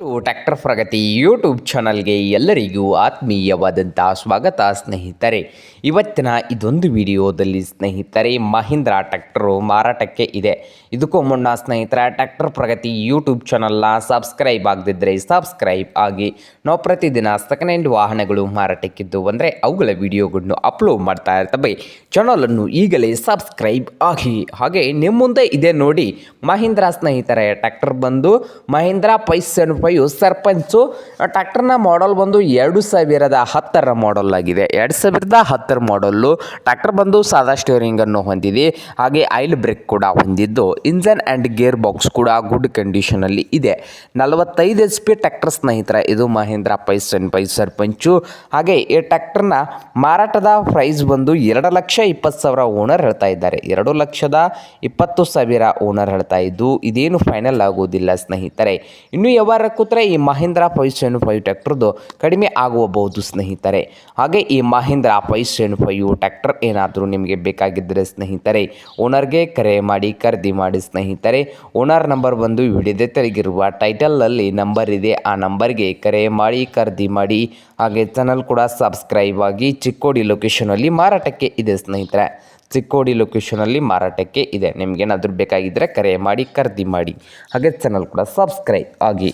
Tractor ಪ್ರಗತಿ YouTube ಚಾನಲ್ಗೆ ಎಲ್ಲರಿಗೂ ಆತ್ಮೀಯವಾದಂಥ ಸ್ವಾಗತ, ಸ್ನೇಹಿತರೆ. ಇವತ್ತಿನ ಇದೊಂದು ವಿಡಿಯೋದಲ್ಲಿ ಸ್ನೇಹಿತರೆ, ಮಹೀಂದ್ರ ಟ್ರ್ಯಾಕ್ಟರು ಮಾರಾಟಕ್ಕೆ ಇದೆ. ಇದಕ್ಕೂ ಮುನ್ನ ಸ್ನೇಹಿತರ ಟ್ಯಾಕ್ಟರ್ ಪ್ರಗತಿ ಯೂಟ್ಯೂಬ್ ಚಾನಲ್ನ ಸಬ್ಸ್ಕ್ರೈಬ್ ಆಗದಿದ್ದರೆ ಸಬ್ಸ್ಕ್ರೈಬ್ ಆಗಿ. ನಾವು ಪ್ರತಿದಿನ ಸೆಕೆಂಡ್ ಹ್ಯಾಂಡ್ ವಾಹನಗಳು ಮಾರಾಟಕ್ಕಿದ್ದು ಅಂದರೆ ಅವುಗಳ ವಿಡಿಯೋಗಳನ್ನು ಅಪ್ಲೋಡ್ ಮಾಡ್ತಾ ಇರ್ತವೆ. ಚಾನಲನ್ನು ಈಗಲೇ ಸಬ್ಸ್ಕ್ರೈಬ್ ಆಗಿ. ಹಾಗೆ ನಿಮ್ಮ ಮುಂದೆ ಇದೆ ನೋಡಿ, ಮಹೀಂದ್ರ ಸ್ನೇಹಿತರೆ ಟ್ಯಾಕ್ಟರ್ ಬಂದು ಮಹೀಂದ್ರ ಪೈ ಫೈವ್ ಸರ್ಪಂಚು. ಟ್ಯಾಕ್ಟರ್ನ ಮಾಡಲ್ ಬಂದು ಎರಡು ಸಾವಿರದ ಹತ್ತರ ಮಾಡಲ್ ಆಗಿದೆ. ಎರಡು ಸಾವಿರದ ಹತ್ತರ ಮಾಡಲ್ಲು ಟ್ರ್ಯಾಕ್ಟರ್ ಬಂದು ಸಾದಾ ಸ್ಟೇರಿಂಗನ್ನು ಹೊಂದಿದೆ. ಹಾಗೆ ಆಯಿಲ್ ಬ್ರೇಕ್ ಕೂಡ ಹೊಂದಿದ್ದು. ಇಂಜನ್ ಆ್ಯಂಡ್ ಗೇರ್ ಬಾಕ್ಸ್ ಕೂಡ ಗುಡ್ ಕಂಡೀಷನಲ್ಲಿ ಇದೆ. ನಲವತ್ತೈದು ಎಚ್ ಪಿ ಟ್ರ್ಯಾಕ್ಟರ್ ಸ್ನೇಹಿತರ, ಇದು Mahindra five seven five Sarpanch. ಹಾಗೆ ಈ ಟ್ಯಾಕ್ಟರ್ನ ಮಾರಾಟದ ಪ್ರೈಸ್ ಬಂದು ಎರಡು ಲಕ್ಷ ಇಪ್ಪತ್ತು ಸಾವಿರ ಓನರ್ ಹೇಳ್ತಾ ಇದ್ದಾರೆ. ಎರಡು ಲಕ್ಷದ ಇಪ್ಪತ್ತು ಸಾವಿರ ಓನರ್ ಹೇಳ್ತಾ ಇದ್ದು, ಇದೇನು ಫೈನಲ್ ಆಗುವುದಿಲ್ಲ ಸ್ನೇಹಿತರೆ. ಇನ್ನು ಯಾವಾರ ಕೂತ್ರೆ ಈ ಮಹೇಂದ್ರ ಸೆವೆನ್ ಫೈವ್ ಟ್ರ್ಯಾಕ್ಟರ್ದು ಕಡಿಮೆ ಆಗುವಬಹುದು ಸ್ನೇಹಿತರೆ. ಹಾಗೆ ಈ ಮಹೇಂದ್ರ ಸೆವೆನ್ ಫೈವ್ ಟ್ಯಾಕ್ಟರ್ ಏನಾದರೂ ನಿಮಗೆ ಬೇಕಾಗಿದ್ದರೆ ಸ್ನೇಹಿತರೆ, ಓನರ್ಗೆ ಕರೆ ಮಾಡಿ, ಖರೀದಿ ಮಾಡಿ ಸ್ನೇಹಿತರೆ. ಓನರ್ ನಂಬರ್ ಬಂದು ವಿಡಿಯೋದೆ ತೆರೆಗಿರುವ ಟೈಟಲ್ನಲ್ಲಿ ನಂಬರ್ ಇದೆ. ಆ ನಂಬರ್ಗೆ ಕರೆ ಮಾಡಿ, ಖರೀದಿ ಮಾಡಿ, ಹಾಗೆ ಚಾನಲ್ ಕೂಡ ಸಬ್ಸ್ಕ್ರೈಬ್ ಆಗಿ ಚಿಕ್ಕೋಡಿ ಲೊಕೇಶನಲ್ಲಿ ಮಾರಾಟಕ್ಕೆ ಇದೆ ಸ್ನೇಹಿತರೆ. ಚಿಕ್ಕೋಡಿ ಲೊಕೇಶನಲ್ಲಿ ಮಾರಾಟಕ್ಕೆ ಇದೆ. ನಿಮಗೇನಾದರೂ ಬೇಕಾಗಿದ್ದರೆ ಕರೆ ಮಾಡಿ, ಖರೀದಿ ಮಾಡಿ, ಹಾಗೆ ಚಾನಲ್ ಕೂಡ ಸಬ್ಸ್ಕ್ರೈಬ್ ಆಗಿ.